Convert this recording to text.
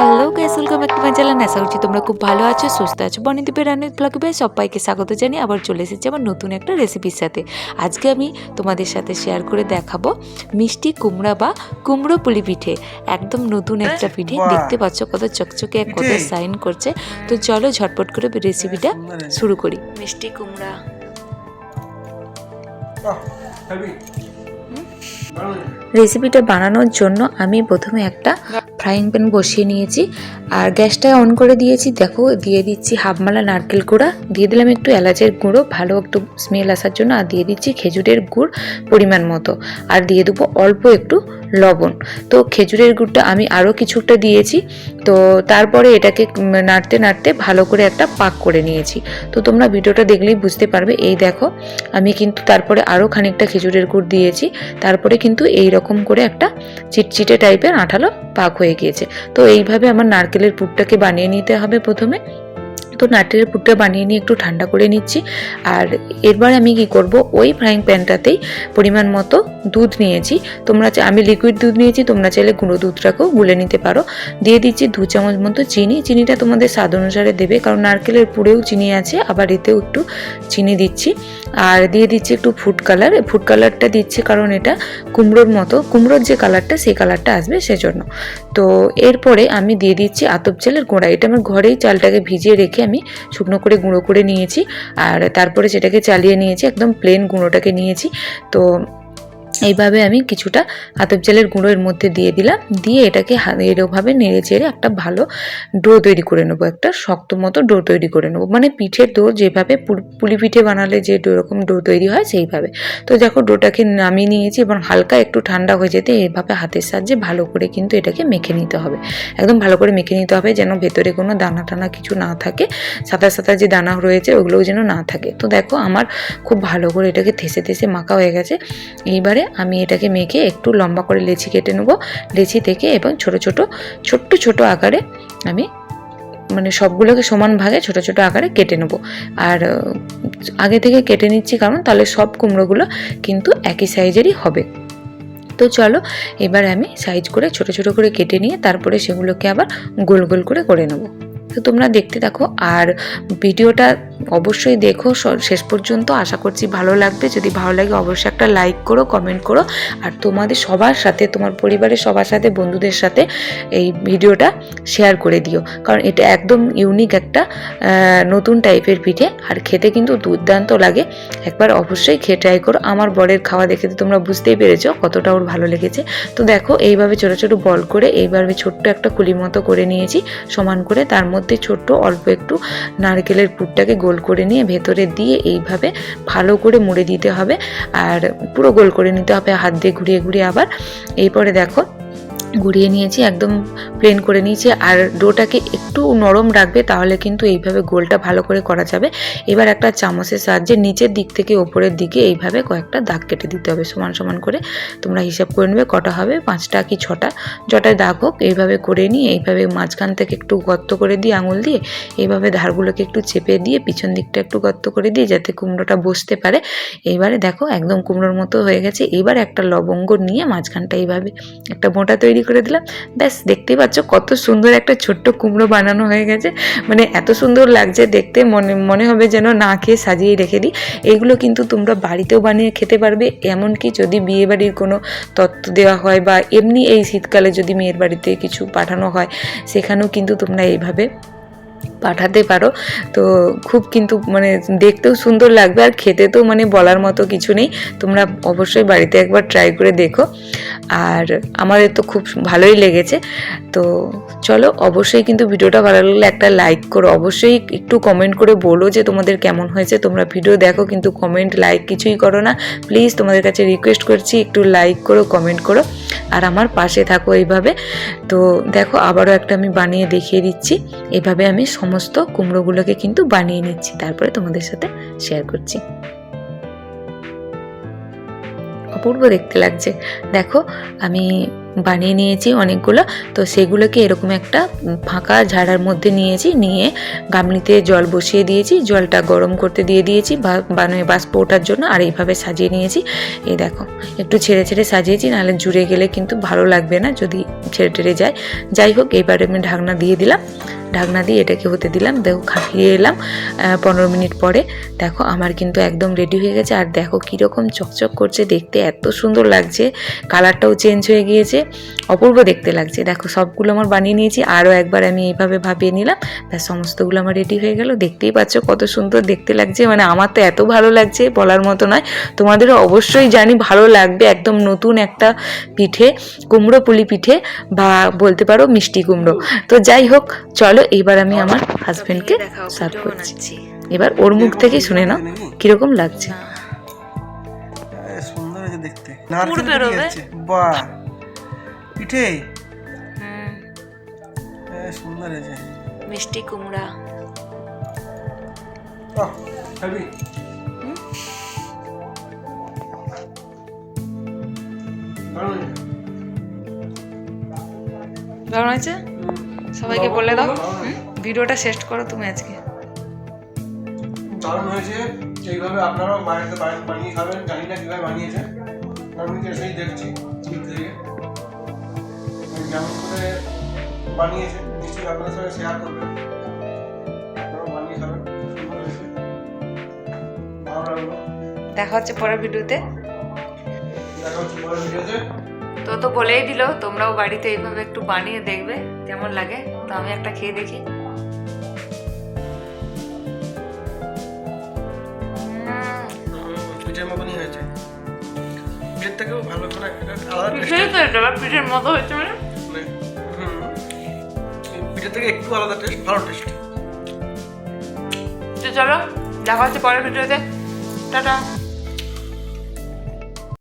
Hello guys welcome back to my channel আশা করছি তোমরা খুব ভালো আছো সুস্থ আছো। বনিদীপের রান্নার ব্লগে সবাইকে স্বাগত জানিয়ে আবার চলে এসেছি আমার নতুন একটা রেসিপির সাথে। আজকে আমি তোমাদের সাথে শেয়ার করে দেখাবো মিষ্টি কুমড়া বা কুমড়ো পুলি পিঠে। একদম নতুন একটা পিঠে। দেখতে পাচ্ছ কত চকচকে আর কত সাইন করছে। তো চলো ঝটপট করে রেসিপিটা শুরু করি। মিষ্টি কুমড়া। রেসিপিটা বানানোর জন্য আমি প্রথমে একটা ফ্রাইং প্যান বসিয়ে নিয়েছি। আর গ্যাসটা অন করে দিয়েছি। দেখো, দিয়ে দিচ্ছি হাফমালা নারকেল গুঁড়া। দিয়ে দিলাম একটু এলাচের গুঁড়ো। ভালো একটু স্মেল আসার জন্য। আর দিয়ে দিচ্ছি খেজুরের গুড় পরিমাণ মতো। আর দিয়ে দেবো অল্প একটু লবণ। তো খেজুরের গুড়টা আমি আরও কিছুটা দিয়েছি। তো তারপরে এটাকে নাড়তে নাড়তে ভালো করে একটা পাক করে নিয়েছি। তো তোমরা ভিডিওটা দেখলেই বুঝতে পারবে। এই দেখো, আমি কিন্তু তারপরে আরও খানিকটা খেজুরের গুড় দিয়েছি। তারপরে কিন্তু এই রকম করে একটা চিটচিটে টাইপের আঠালো পাক হয়ে গিয়েছে। তো এইভাবে আমার নারকেলের পুরটাকে বানিয়ে নিতে হবে প্রথমে। তো নারকেলের পুরটা বানিয়ে নিয়ে একটু ঠান্ডা করে নিচ্ছি। আর এরবার আমি কি করব? ওই ফ্রাইং প্যানটাতেই পরিমাণ মতো দুধ নিয়েছি। তোমরা আমি লিকুইড দুধ নিয়েছি, তোমরা চাইলে গুঁড়ো দুধটাকেও গুলে নিতে পারো। দিয়ে দিচ্ছি দু চামচ মতো চিনি। চিনিটা তোমাদের স্বাদ অনুসারে দেবে, কারণ নারকেলের পুরেও চিনি আছে, আবার এতেও একটু চিনি দিচ্ছি। আর দিয়ে দিচ্ছি একটু ফুড কালার ফুড কালারটা দিচ্ছি কারণ এটা কুমড়োর মতো, কুমড়োর যে কালারটা সেই কালারটা আসবে সেজন্য। তো এরপরে আমি দিয়ে দিচ্ছি আতপ চালের গুঁড়া। এটা আমার ঘরেই চালটাকে ভিজিয়ে রেখে আমি শুকনো করে গুঁড়ো করে নিয়েছি। আর তারপরে সেটাকে চালিয়ে নিয়েছি, একদম প্লেন গুঁড়োটাকে নিয়েছি। তো এইভাবে আমি কিছুটা আতপ চালের গুঁড়ো এর মধ্যে দিয়ে দিলাম। দিয়ে এটাকে এরকমভাবে নেড়ে চেড়ে একটা ভালো ডো তৈরি করে নেব, একটা শক্ত মতো ডো তৈরি করে নেব। মানে পিঠের ডো যেভাবে পুলি পিঠে বানালে যে রকম ডো তৈরি হয় সেইভাবে। তো দেখো ডোটাকে নামিয়ে নিয়েছি এবং হালকা একটু ঠান্ডা হয়ে যেতে এভাবে হাতের সাহায্যে ভালো করে কিন্তু এটাকে মেখে নিতে হবে। একদম ভালো করে মেখে নিতে হবে যেন ভেতরে কোনো দানা টানা কিছু না থাকে। সাদা সাদা যে দানা রয়েছে ওগুলোও যেন না থাকে। তো দেখো আমার খুব ভালো করে এটাকে থেসে থেসে মাখা হয়ে গেছে। এইবারে আমি এটাকে মেখে একটু লম্বা করে লেচি কেটে নেব। লেচি থেকে এবং ছোট ছোট, ছোট্ট ছোট আকারে আমি মানে সবগুলোকে সমান ভাগে ছোট ছোট আকারে কেটে নেব। আর আগে থেকে কেটে নিচ্ছি কারণ তাহলে সব কুমড়োগুলো কিন্তু একই সাইজেরই হবে। তো চলো, এবার আমি সাইজ করে ছোট ছোট করে কেটে নিয়ে তারপরে সেগুলোকে আবার গোল গোল করে করে নেব। তো তোমরা দেখতে থাকো। আর ভিডিওটা অবশ্যই দেখো। শেষ পর্যন্ত আশা করছি ভালো লাগবে। যদি ভালো লাগে অবশ্যই একটা লাইক করো কমেন্ট করো। আর তোমাদের সবার সাথে, তোমার পরিবারের সবার সাথে, বন্ধুদের সাথে এই ভিডিওটা শেয়ার করে দিও। কারণ এটা একদম ইউনিক একটা নতুন টাইপের পিঠে। আর খেতে কিন্তু দুর্দান্ত লাগে। একবার অবশ্যই খেয়ে ট্রাই করো। আমার বরের খাওয়া দেখে তো তোমরা বুঝতেই পেরেছ কতটা ওর ভালো লেগেছে। তো দেখো, এইভাবে ছোটো ছোটো বল করে এইভাবে ছোট্ট একটা কুলি মতো করে নিয়েছি। সমান করে তার মধ্যে ছোট্ট, অল্প একটু নারকেলের পুরটাকে গোল করে নিয়ে ভেতরে দিয়ে এইভাবে ভালো করে মুড়ে দিতে হবে। আর পুরো গোল করে নিতে হবে, হাত দিয়ে ঘুরিয়ে ঘুরিয়ে আবার। এরপরে দেখো ঘুরিয়ে নিয়েছি, একদম প্লেন করে নিয়েছি। আর ডোটাকে একটু নরম রাখবে, তাহলে কিন্তু এইভাবে গোলটা ভালো করে করা যাবে। এবার একটা চামচের সাহায্যে নিচের দিক থেকে ওপরের দিকে এইভাবে কয়েকটা দাগ কেটে দিতে হবে, সমান সমান করে। তোমরা হিসাব করে নেবে কটা হবে, পাঁচটা কি ছটা। যটায় দাগ হোক, এইভাবে করে নিয়ে, এইভাবে মাঝখান থেকে একটু গর্ত করে দিয়ে আঙুল দিয়ে, এইভাবে ধারগুলোকে একটু চেপে দিয়ে, পিছন দিকটা একটু গর্ত করে দিয়ে, যাতে কুমড়োটা বসতে পারে। এইবারে দেখো, একদম কুমড়োর মতো হয়ে গেছে। এবার একটা লবঙ্গ নিয়ে মাঝখানটা এইভাবে একটা মোটা তৈরি করে দিলাম। ব্যাস, দেখতেই পাচ্ছ কত সুন্দর একটা ছোট্ট কুমড়ো বানানো হয়ে গেছে। মানে এত সুন্দর লাগছে দেখতে, মনে মনে হবে যেন না খেয়ে সাজিয়ে রেখে দিই। এগুলো কিন্তু তোমরা বাড়িতেও বানিয়ে খেতে পারবে। এমনকি যদি বিয়েবাড়ির কোনো তত্ত্ব দেওয়া হয় বা এমনি এই শীতকালে যদি মেয়ের বাড়িতে কিছু পাঠানো হয়, সেখানেও কিন্তু তোমরা এইভাবে পাঠাতে পারো। তো খুব কিন্তু মানে দেখতেও সুন্দর লাগবে আর খেতে তো মানে বলার মতো কিছু নেই। তোমরা অবশ্যই বাড়িতে একবার ট্রাই করে দেখো। আর আমাদের তো খুব ভালোই লেগেছে। তো চলো অবশ্যই কিন্তু ভিডিওটা ভালো লাগলে একটা লাইক করো। অবশ্যই একটু কমেন্ট করে বলো যে তোমাদের কেমন হয়েছে। তোমরা ভিডিও দেখো কিন্তু কমেন্ট লাইক কিছুই করো না। প্লিজ তোমাদের কাছে রিকোয়েস্ট করছি একটু লাইক করো কমেন্ট করো। আর আমার পাশে থাকো এইভাবে। তো দেখো আবারও একটা আমি বানিয়ে দেখিয়ে দিচ্ছি। এভাবে আমি সমস্ত কুমড়োগুলোকে কিন্তু বানিয়ে নিচ্ছি, তারপরে তোমাদের সাথে শেয়ার করছি। অপূর্ব দেখতে লাগছে। দেখো, আমি বানিয়ে নিয়েছি অনেকগুলো। তো সেগুলোকে এরকম একটা ফাঁকা ঝাড়ার মধ্যে নিয়েছি, নিয়ে গামলিতে জল বসিয়ে দিয়েছি, জলটা গরম করতে দিয়ে দিয়েছি, বা- মানে বাষ্প ওঠার জন্য, আর এইভাবে সাজিয়ে নিয়েছি। এই দেখো, একটু ছেড়ে ছেড়ে সাজিয়েছি, নাহলে জুড়ে গেলে কিন্তু ভালো লাগবে না যদি ছেড়ে টেড়ে যায়। যাই হোক, এবারে আমি ঢাকনা দিয়ে দিলাম। ঢাকনা দিয়ে এটাকে হতে দিলাম, দেখো খাটিয়ে এলাম পনেরো মিনিট পরে। দেখো, আমার কিন্তু একদম রেডি হয়ে গেছে, আর দেখো কীরকম চকচক করছে দেখতে, এত সুন্দর লাগছে। কালারটাও চেঞ্জ হয়ে গিয়েছে। অপূর্ব দেখতে লাগছে। দেখো সবগুলো আমার বানিয়ে নিয়েছি আরও একবার আমি এইভাবে ভাবিয়ে নিলাম। ব্যাস সমস্তগুলো আমার রেডি হয়ে গেল। দেখতেই পাচ্ছ কত সুন্দর দেখতে লাগছে। মানে আমার তো এত ভালো লাগছে বলার মতো নয়। তোমাদেরও অবশ্যই জানি ভালো লাগবে একদম নতুন একটা পিঠে কুমড়ো পুলি পিঠে বা বলতে পারো মিষ্টি কুমড়ো। তো যাই হোক চলো এইবার আমি আমার হাজবেন্ডকে সার্ভ করছি। এবার ওর মুখ থেকেই শুনে নাও কীরকম লাগছে। সুন্দর হয়েছে দেখতে। নারকেল বাহ। পিঠে? এ, সুন্দর হয়েছে। মিষ্টি কুমড়া। খাবি দারুণ হয়েছে। সবাইকে বলে দাও। ভিডিওটা শেষ করো তুমি আজকে। দারুণ হয়েছে। এইভাবে আপনারাও বাড়িতে বাড়ি- বানিয়ে খাবেন। জানি না কীভাবে বানিয়েছে আমি দেখছি। যেমন করে নিশ্চয়ই আপনাদের সঙ্গে শেয়ার করবেন আপনারাও বানিয়ে খাবেন ভালো লাগল। দেখা হচ্ছে পরের ভিডিওতে। দেখা হচ্ছে পরের ভিডিওতে। তো তো বলেই দিল তোমরাও বাড়িতে এইভাবে একটু বানিয়ে দেখবে কেমন লাগে? তো আমি একটা খেয়ে দেখি। পিঠের মতনই হয়েছে। পিঠের থেকেও ভালো করে আলাদা পিঠেই তো এটা পিঠের মতো হয়েছে মানে। পিঠের থেকে একটু আলাদা টেস্ট ভালো টেস্ট তো চলো দেখা হচ্ছে পরের ভিডিওতে। টাটা।